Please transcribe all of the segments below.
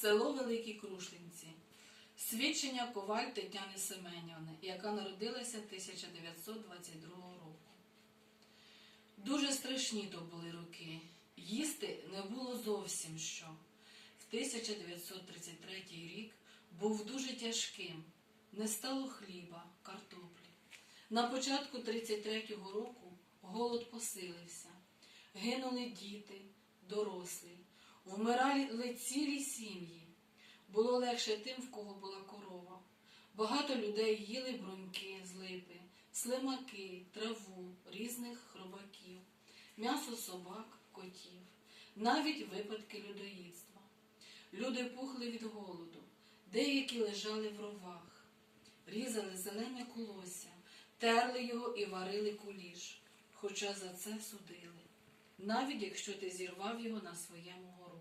село Великі Крушлинці. Свідчення коваль Тетяни Семенівни, яка народилася 1922 року. Дуже страшні то були роки. Їсти не було зовсім що. В 1933 рік був дуже тяжким. Не стало хліба, картоплі. На початку 33-го року голод посилився. Гинули діти, дорослі, вмирали цілі сім'ї. Було легше тим, в кого була корова. Багато людей їли бруньки з липи, слимаки, траву, різних хробаків, м'ясо собак, котів, навіть випадки людоїдства. Люди пухли від голоду, деякі лежали в ровах, різали зелене колосся, терли його і варили куліш, хоча за це судили, навіть якщо ти зірвав його на своєму городі.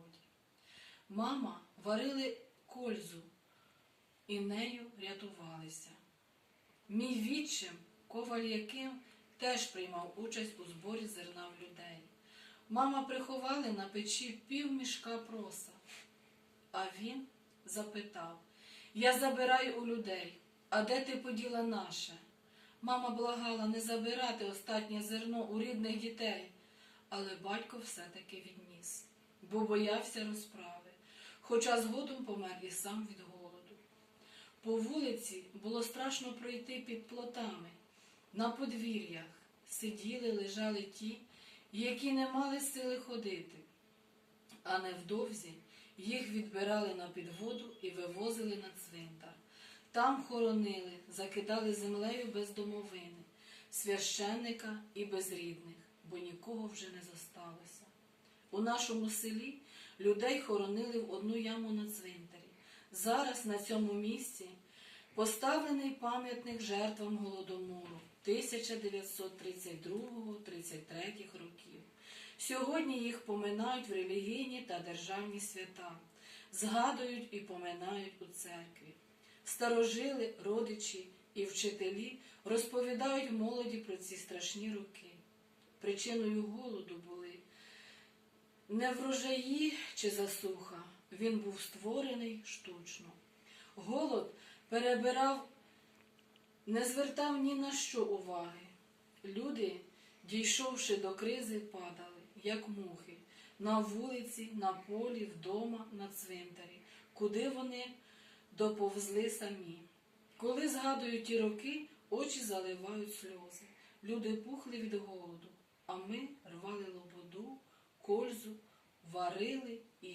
Мама варили кользу і нею рятувалися. Мій відчим, коваль яким теж приймав участь у зборі зерна в людей. Мама приховали на печі пів мішка проса. А він запитав Я забираю у людей, а де ти поділа наше? Мама благала не забирати останнє зерно у рідних дітей, але батько все-таки відніс, бо боявся розправи, хоча згодом помер і сам від голоду. По вулиці було страшно пройти під плотами. На подвір'ях сиділи, лежали ті, які не мали сили ходити, а невдовзі їх відбирали на підводу і вивозили на цвинтар. Там хоронили, закидали землею без домовини, священника і безрідних, бо нікого вже не зосталося. У нашому селі людей хоронили в одну яму на цвинтарі. Зараз на цьому місці поставлений пам'ятник жертвам голодомору 1932-33 років. Сьогодні їх поминають в релігійні та державні свята, згадують і поминають у церкві. Старожили, родичі і вчителі розповідають молоді про ці страшні роки. Причиною голоду були не врожаї чи засуха, він був створений штучно. Голод перебирав, не звертав ні на що уваги. Люди, дійшовши до кризи, падали, як мухи, на вулиці, на полі, вдома, на цвинтарі, куди вони доповзли самі. Коли згадують ті роки, очі заливають сльози. Люди пухли від голоду, а ми рвали лободу, кользу, варили і